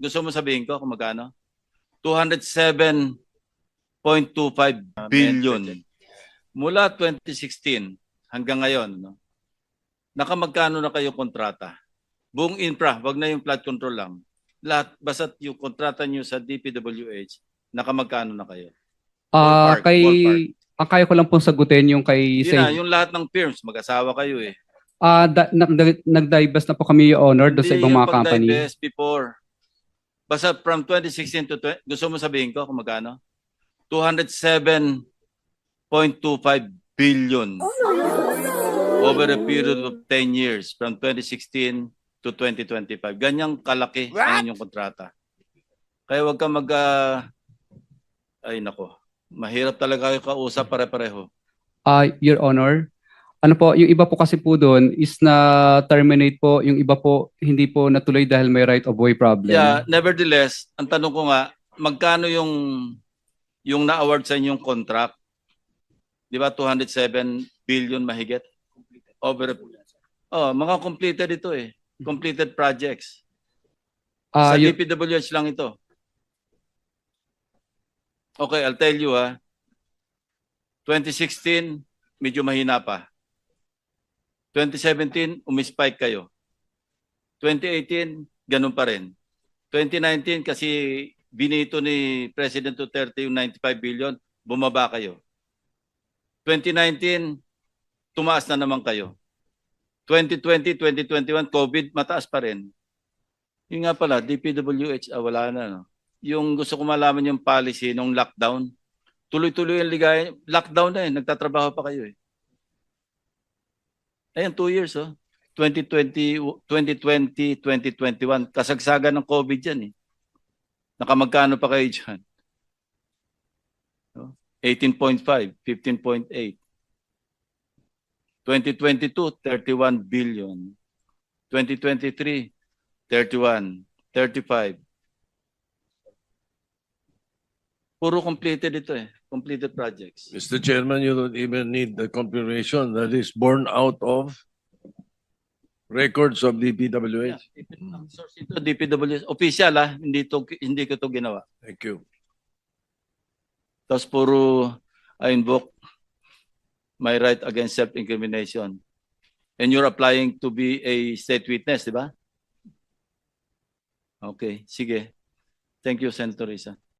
Gusto mo sabihin ko kung magkano? 207.25 billion. Mula 2016 hanggang ngayon, no? Nakamagkano na kayo kontrata? Buong infra, wag na yung flood control lang. Lahat, basta yung kontrata nyo sa DPWH, nakamagkano na kayo? Ah, Ballpark, kay ballpark. ang kaya ko lang pong sagutin yung kay Yun na, yung lahat ng firms, mag-asawa kayo eh. Ah, da- nag- nag-divest na po kami yung honor doon sa Hindi ibang yung mga company. pag-divest before. Basta from 2016 to 20, gusto mo sabihin ko kung magkano? 207.25 billion over a period of 10 years from 2016 to 2025. Ganyang kalaki ang inyong kontrata. Kaya wag ka mag ah, ay nako. Mahirap talaga kayo kausap pare-pareho. Ah, Your Honor, ano po, yung iba po kasi po doon is na terminate po, yung iba po hindi po natuloy dahil may right of way problem. Yeah, nevertheless, ang tanong ko nga, magkano yung yung na-award sa inyong contract? Di ba 207 billion mahigit? Over Oh, mga completed ito eh. Completed projects. Ah, sa yung- DPWH lang ito. Okay, I'll tell you ha. 2016, medyo mahina pa. 2017, umispike kayo. 2018, ganun pa rin. 2019, kasi binito ni President Duterte yung 95 billion, bumaba kayo. 2019, tumaas na naman kayo. 2020, 2021, COVID, mataas pa rin. Yung nga pala, DPWH, ah, wala na. No? Yung gusto ko malaman yung policy nung lockdown, tuloy-tuloy yung ligay. Lockdown na eh, nagtatrabaho pa kayo eh. Ayan, two years oh. 2020, 2020, 2021. Kasagsagan ng COVID yan eh. Nakamagkano pa kayo dyan? No? 18.5, 15.8. 2022, 31 billion. 2023, 31, 35. Puro completed ito eh. Completed projects. Mr. Chairman, you don't even need the confirmation that is born out of records of the Yeah, PWH. ang source ito, DPWS. Official ah, hindi, to, hindi ko to ginawa. Thank you. Tapos puro I invoke my right against self-incrimination. And you're applying to be a state witness, di ba? Okay, sige. Thank you, Senator Risa.